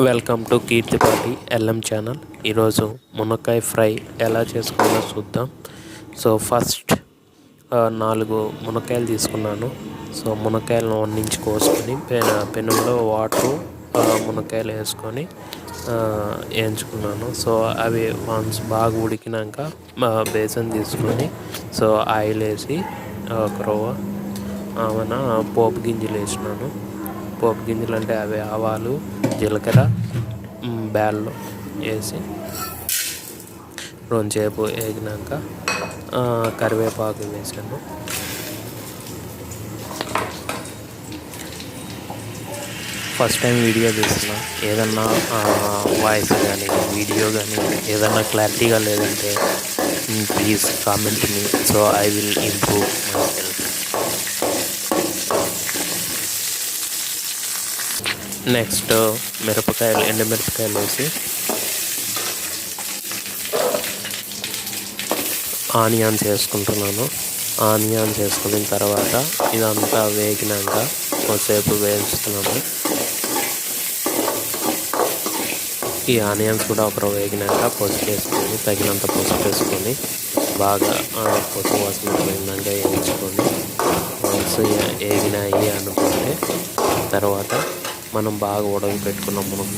Welcome to Keerthipati LM channel ఈరోజు మునక్కాయ fry ఎలా చేసుకోవాలో చూద్దాం. సో ఫస్ట్ నాలుగు మునక్కాయలు తీసుకున్నాను. సో మునక్కాయలను వన్ ఇంచ్ కోసుకొని పె- పెనంలో వాటర్ మునక్కాయలు వేసుకొని వేయించుకున్నాను. సో అవి వన్స్ బాగా ఉడికినాక బేసన్ తీసుకొని సో ఆయిల్ వేసి ఒక రవ్వ ఆమెన పోపు గింజలు వేసినాను. పోపు గింజలు అంటే అవి ఆవాలు జీలకర్ర బ్యాళ్ళు వేసి రొంచేపు వేగినాక కరివేపాకు వేసాను. ఫస్ట్ టైం వీడియో తీస్తున్నా ఏదన్నా వాయిస్ కానీ వీడియో కానీ ఏదన్నా క్లారిటీగా లేదంటే please comment me so I will improve my next మిరపకాయలు ఎండుమిరపకాయలు వేసి ఆనియన్స్ వేసుకుంటున్నాను. ఆనియన్స్ వేసుకున్న తర్వాత ఇదంతా వేగినాక కొద్దిసేపు వేయించుతున్నాను ఈ ఆనియన్స్ కూడా ఒకరు వేగినాక పసుపు వేసుకొని తగినంత పసుపు వేసుకొని బాగా పసుపు వాసన పోయిందాక వేయించుకొని వన్స్ వేగినాయి అనుకుంటే తర్వాత మనం బాగా ఉడక పెట్టుకున్నాం మునగ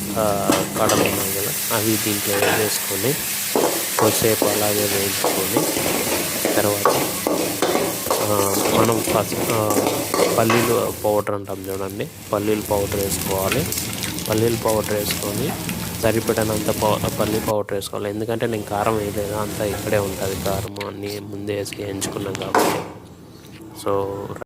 కడలు ఉన్నాయి కదా అవి దీంట్లో వేసుకొని కొద్దిసేపు అలాగే వేయించుకొని తర్వాత మనం ఫస్ట్ పల్లీలు పౌడర్ అంటాం చూడండి పల్లీలు పౌడర్ వేసుకోవాలి. పల్లీలు పౌడర్ వేసుకొని సరిపడనంత పౌ పల్లీ పౌడర్ వేసుకోవాలి. ఎందుకంటే నేను కారం వేయలేదు? అంతా ఇక్కడే ఉంటుంది కారం అన్నీ ముందే వేసి వేయించుకున్నాం కాబట్టి. సో